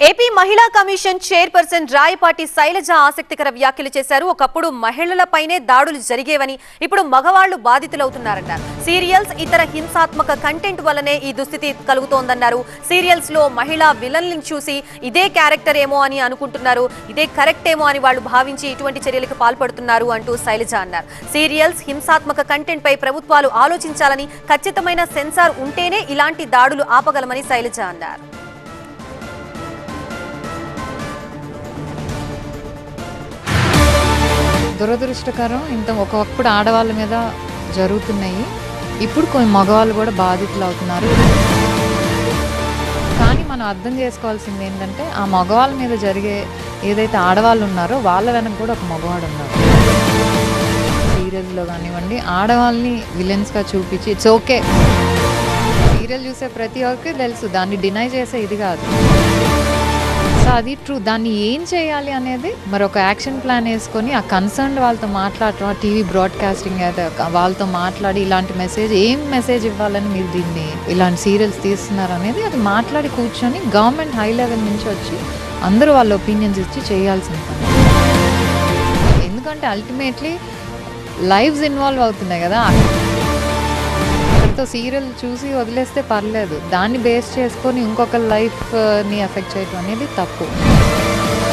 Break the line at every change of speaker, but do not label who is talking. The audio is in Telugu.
ఏపీ మహిళా కమిషన్ చైర్పర్సన్ రాయపాటి శైలజ ఆసక్తికర వ్యాఖ్యలు చేశారు. ఒకప్పుడు మహిళలపైనే దాడులు జరిగేవని ఇప్పుడు మగవాళ్ళు బాధితులవుతున్నారన్నారు సీరియల్స్ ఇతర హింసాత్మక కంటెంట్ వల్లనే ఈ దుస్థితి కలుగుతోందన్నారు. సీరియల్స్లో మహిళా విలన్లను చూసి ఇదే క్యారెక్టర్ ఏమో అని అనుకుంటున్నారు. ఇదే కరెక్ట్ ఏమో అని వాళ్ళు భావించి ఇటువంటి చర్యలకు పాల్పడుతున్నారు అంటూ శైలజ అన్నారు. సీరియల్స్ హింసాత్మక కంటెంట్ పై ప్రభుత్వాలు ఆలోచించాలని ఖచ్చితమైన సెన్సార్ ఉంటేనే ఇలాంటి దాడులు ఆపగలమని శైలజ అన్నారు.
దురదృష్టకరం. ఇంత ఒకప్పుడు ఆడవాళ్ళ మీద జరుగుతున్నాయి. ఇప్పుడు కొన్ని మగవాళ్ళు కూడా బాధితులు అవుతున్నారు కానీ మనం అర్థం చేసుకోవాల్సింది ఏంటంటే ఆ మగవాళ్ళ మీద జరిగే ఏదైతే ఆడవాళ్ళు ఉన్నారో వాళ్ళ వెనక కూడా ఒక మగవాడు ఉన్నారు సీరియల్స్లో కానివ్వండి ఆడవాళ్ళని విలన్స్గా చూపించి ఇట్స్ ఓకే. సీరియల్ చూసే ప్రతి ఒక్కరికి తెలుసు దాన్ని డినై చేసే ఇది కాదు. సో అది ట్రూ దాన్ని ఏం చేయాలి అనేది మరి ఒక యాక్షన్ ప్లాన్ వేసుకొని ఆ కన్సర్న్ వాళ్ళతో మాట్లాడటం ఆ టీవీ బ్రాడ్కాస్టింగ్ అయితే వాళ్ళతో మాట్లాడి ఇలాంటి మెసేజ్ ఏం మెసేజ్ ఇవ్వాలని మీరు దీన్ని ఇలాంటి సీరియల్స్ తీస్తున్నారు అనేది అది మాట్లాడి కూర్చొని గవర్నమెంట్ హై లెవెల్ నుంచి వచ్చి అందరూ వాళ్ళ ఒపీనియన్స్ ఇచ్చి చేయాల్సిన పని ఎందుకంటే అల్టిమేట్లీ లైవ్స్ ఇన్వాల్వ్ అవుతున్నాయి కదా. అక్కడితో సీరియల్ చూసి వదిలేస్తే పర్లేదు. దాన్ని బేస్ చేసుకొని ఇంకొక లైఫ్ని uh, ఎఫెక్ట్ చేయడం అనేది తప్పు.